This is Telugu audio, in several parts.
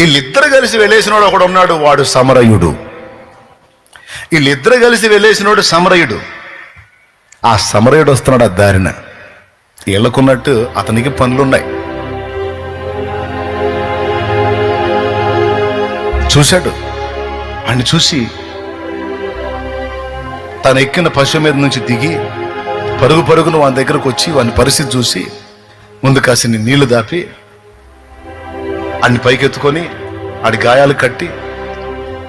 వీళ్ళిద్దరు కలిసి వెళ్ళేసినోడు ఒకడు ఉన్నాడు వాడు సమరయుడు. వీళ్ళిద్దరు కలిసి వెళ్ళేసినోడు సమరయుడు. ఆ సమరయుడు వస్తున్నాడు ఆ దారిన. వీళ్ళకున్నట్టు అతనికి పనులున్నాయి. చూశాడు. అని చూసి తను ఎక్కిన పశువు మీద నుంచి దిగి పరుగు పరుగును వాని దగ్గరకు వచ్చి వాని పరిస్థితి చూసి ముందు కాసిన నీళ్ళు దాపి అన్ని పైకెత్తుకొని ఆడి గాయాలు కట్టి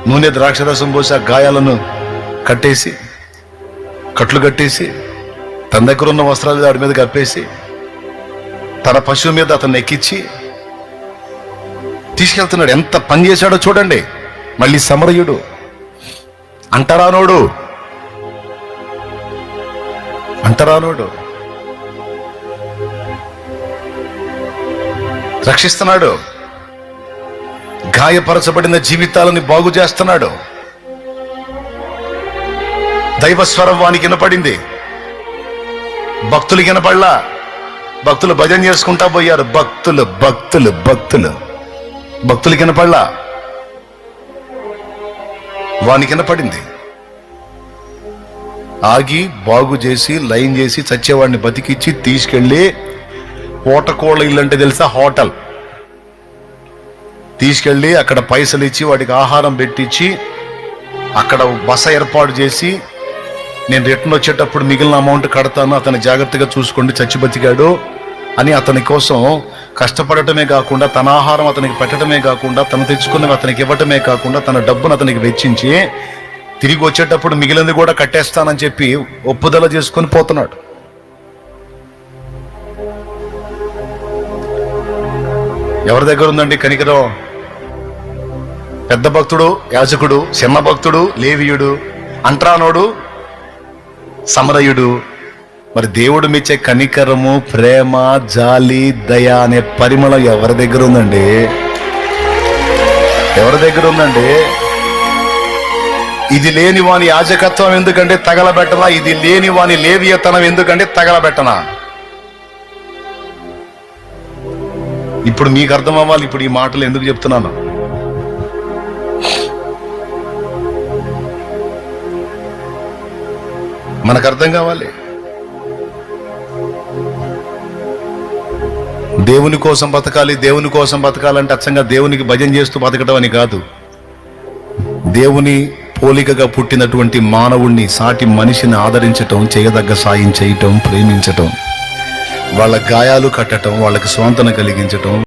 నూనె ద్రాక్షరసం పోసి ఆ గాయాలను కట్టేసి కట్లు కట్టేసి తన దగ్గర ఉన్న వస్త్రాలు ఆడి మీద కప్పేసి తన పశువు మీద అతన్ని ఎక్కించి తీసుకెళ్తున్నాడు. ఎంత పని చేశాడో చూడండి. మళ్ళీ సమరయుడు అంటరానోడు అంటరానోడు రక్షిస్తున్నాడు. గాయపరచబడిన జీవితాలని బాగు చేస్తున్నాడు. దైవస్వరం వానికి వినపడింది. భక్తులు వినపడలా. భక్తులు భజన చేసుకుంటా పోయారు. భక్తులు భక్తులు భక్తులు. భక్తులు వినపడలా. వానికి వినపడింది. ఆగి బాగు చేసి లైన్ చేసి చచ్చేవాడిని బతికిచ్చి తీసుకెళ్ళి ఓటకోళ్ళ ఇల్లు అంటే తెలుసా? హోటల్. తీసుకెళ్ళి అక్కడ పైసలు ఇచ్చి వాడికి ఆహారం పెట్టించి అక్కడ బస ఏర్పాటు చేసి నేను రిటర్న్ వచ్చేటప్పుడు మిగిలిన అమౌంట్ కడతాను అతను జాగ్రత్తగా చూసుకోండి చచ్చి బతికాడు అని అతని కోసం కష్టపడటమే కాకుండా తన ఆహారం అతనికి పెట్టడమే కాకుండా తను తెచ్చుకున్నవి అతనికి ఇవ్వటమే కాకుండా తన డబ్బును అతనికి వెచ్చించి తిరిగి వచ్చేటప్పుడు మిగిలింది కూడా కట్టేస్తానని చెప్పి ఒప్పుదల చేసుకొని పోతున్నాడు. ఎవరి దగ్గర ఉందండి కనికరం? పెద్ద భక్తుడు యాజకుడు చిన్న భక్తుడు లేవియుడు అంట్రానోడు సమరయుడు. మరి దేవుడు మిచ్చే కనికరము ప్రేమ జాలి దయ అనే పరిమళం ఎవరి దగ్గర ఉందండి? ఎవరి దగ్గర ఉందండి? ఇది లేని వాని యాజకత్వం ఎందుకంటే తగలబెట్టనా? ఇది లేని వాని లేవియతనం ఎందుకంటే తగలబెట్టనా? ఇప్పుడు మీకు అర్థం అవ్వాలి ఇప్పుడు ఈ మాటలు ఎందుకు చెప్తున్నాను? మనకు అర్థం కావాలి. దేవుని కోసం బతకాలి దేవుని కోసం బతకాలంటే అచ్చంగా దేవునికి భజన చేస్తూ బతకడం అని కాదు. దేవుని పోలికగా పుట్టినటువంటి మానవుణ్ణి సాటి మనిషిని ఆదరించటం చేయదగ్గ సాయం చేయటం ప్రేమించటం వాళ్ళ గాయాలు కట్టటం వాళ్ళకి స్వాంతన కలిగించటం